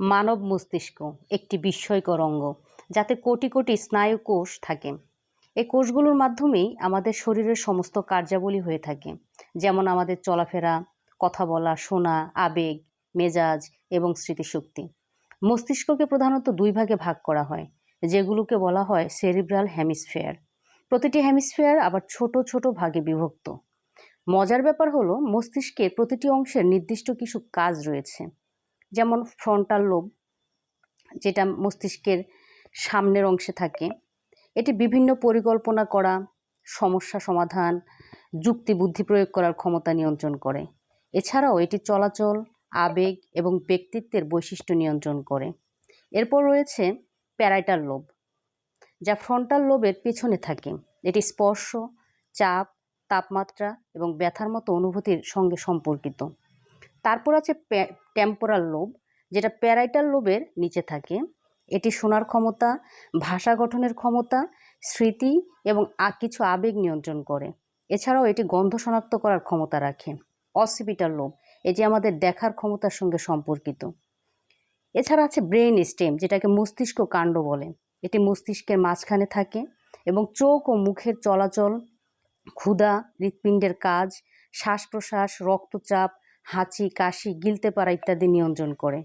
মানব মস্তিষ্ক, একটি বিস্ময়কর অঙ্গ, যাতে কোটি কোটি স্নায়ু কোষ থাকে। এই কোষগুলোর মাধ্যমেই আমাদের শরীরের সমস্ত কার্যাবলী হয়ে থাকে, যেমন আমাদের চলাফেরা, কথা বলা, শোনা, আবেগ, মেজাজ এবং স্মৃতিশক্তি। মস্তিষ্ককে প্রধানত দুই ভাগে ভাগ করা হয়, যেগুলোকে বলা হয় সেরিব্রাল হেমিসফেয়ার। প্রতিটি হেমিসফেয়ার আবার ছোট ছোট ভাগে বিভক্ত। মজার ব্যাপার হলো, মস্তিষ্কের প্রতিটি অংশের নির্দিষ্ট কিছু কাজ রয়েছে। যেমন ফ্রন্টাল লোব যেটা মস্তিষ্কের সামনের অংশে থাকে। এটি বিভিন্ন পরিকল্পনা করা, সমস্যা সমাধান, যুক্তি বুদ্ধি প্রয়োগ করার ক্ষমতা নিয়ন্ত্রণ করে। এছাড়াও এটি চলাচল, আবেগ এবং ব্যক্তিত্বের বৈশিষ্ট্য নিয়ন্ত্রণ করে। এরপর রয়েছে প্যারাইটাল লোব যা ফ্রন্টাল লোবের পেছনে থাকে। এটি স্পর্শ, চাপ, তাপমাত্রা এবং ব্যথার মতো অনুভূতির সঙ্গে সম্পর্কিত। তারপর আছে টেম্পোরাল লোব যেটা প্যারাইটাল লোবের নিচে থাকে। এটি শোনার ক্ষমতা, ভাষা গঠনের ক্ষমতা, স্মৃতি এবং কিছু আবেগ নিয়ন্ত্রণ করে। এছাড়াও এটি গন্ধ শনাক্ত করার ক্ষমতা রাখে। অসিপিটাল লোব এটি আমাদের দেখার ক্ষমতার সঙ্গে সম্পর্কিত। এছাড়া আছে ব্রেন স্টেম যেটাকে মস্তিষ্ক কাণ্ড বলে। এটি মস্তিষ্কের মাঝখানে থাকে এবং চোখ ও মুখের চলাচল, ক্ষুধা, হৃৎপিণ্ডের কাজ শ্বাস প্রশ্বাস রক্তচাপ হাঁচি কাশি গিলতে পারা ইত্যাদি নিয়ন্ত্রণ করে।